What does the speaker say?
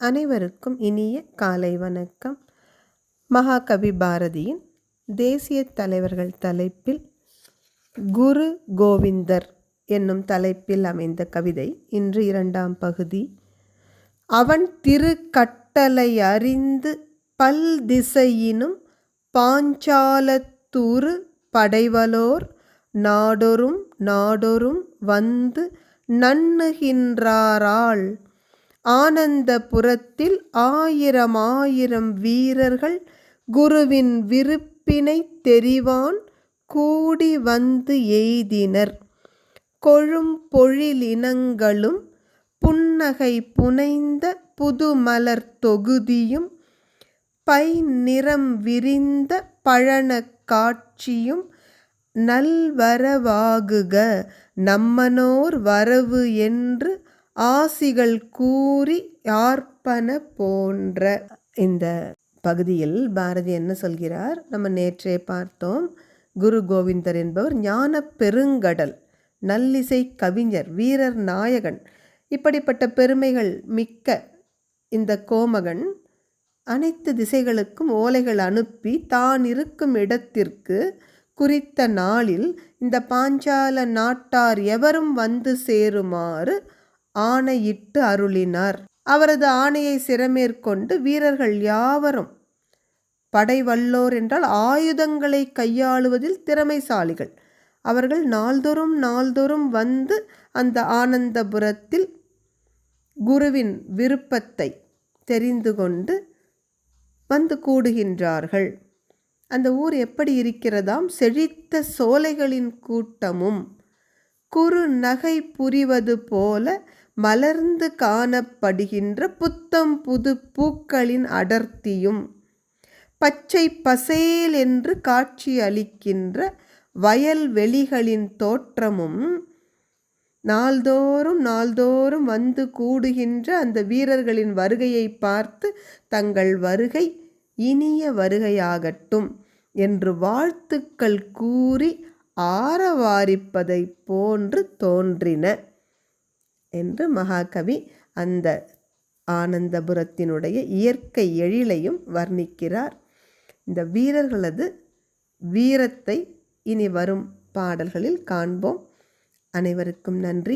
அனைவருக்கும் இனிய காலை வணக்கம். மகாகவி பாரதியின் தேசிய தலைவர்கள் தலைப்பில் குரு கோவிந்தர் என்னும் தலைப்பில் அமைந்த கவிதை இன்று இரண்டாம் பகுதி. அவன் திரு கட்டளை அறிந்து பல் திசையினும் பாஞ்சாலத்தூறு படைவலோர் நாடொரும் நாடொரும் வந்து நண்ணுகின்றாராள் ஆனந்தபுரத்தில் ஆயிரம் ஆயிரம் வீரர்கள் குருவின் விருப்பினை தெரிவான் கூடி வந்து எய்தினர். கொழும் பொழிலினங்களும் புன்னகை புனைந்த புதுமலர் தொகுதியும் பை நிறம் விரிந்த பழனக் காட்சியும் நல்வரவாகுக. நம்மனோர் வரவு என்று ஆசிகள் கூறி யார்ப்பன போன்ற. இந்த பகுதியில் பாரதி என்ன சொல்கிறார்? நம்ம நேற்றே பார்த்தோம். குரு கோவிந்தர் என்பவர் ஞான பெருங்கடல் நல்லிசை கவிஞர் வீரர் நாயகன். இப்படிப்பட்ட பெருமைகள் மிக்க இந்த கோமகன் அனைத்து திசைகளுக்கும் ஓலைகள் அனுப்பி தான் இருக்கும் இடத்திற்கு குறித்த நாளில் இந்த பாஞ்சால நாட்டார் எவரும் வந்து சேருமாறு ஆணையிட்டு அருளினார். அவரது ஆணையை சிறமேற்கொண்டு வீரர்கள் யாவரும் படை வல்லோர் என்றால் ஆயுதங்களை கையாளுவதில் திறமைசாலிகள். அவர்கள் நாள்தோறும் நாள்தோறும் வந்து அந்த ஆனந்தபுரத்தில் குருவின் விருப்பத்தை தெரிந்து கொண்டு வந்து கூடுகின்றார்கள். அந்த ஊர் எப்படி இருக்கிறதாம்? செழித்த சோலைகளின் கூட்டமும் குறு நகை புரிவது போல மலர்ந்து காணப்படுகின்ற புத்தம் புது பூக்களின் அடர்த்தியும் பச்சை பசேல் என்று காட்சி அளிக்கின்ற வயல்வெளிகளின் தோற்றமும் நாள்தோறும் நாள்தோறும் வந்து கூடுகின்ற அந்த வீரர்களின் வருகையை பார்த்து தங்கள் வருகை இனிய வருகையாகட்டும் என்று வாழ்த்துக்கள் கூறி ஆரவாரிப்பதை போன்று தோன்றின. என்று மகாகவி அந்த ஆனந்தபுரத்தினுடைய இயற்கை எழிலையும் வர்ணிக்கிறார். இந்த வீரர்களது வீரத்தை இனி வரும் பாடல்களில் காண்போம். அனைவருக்கும் நன்றி.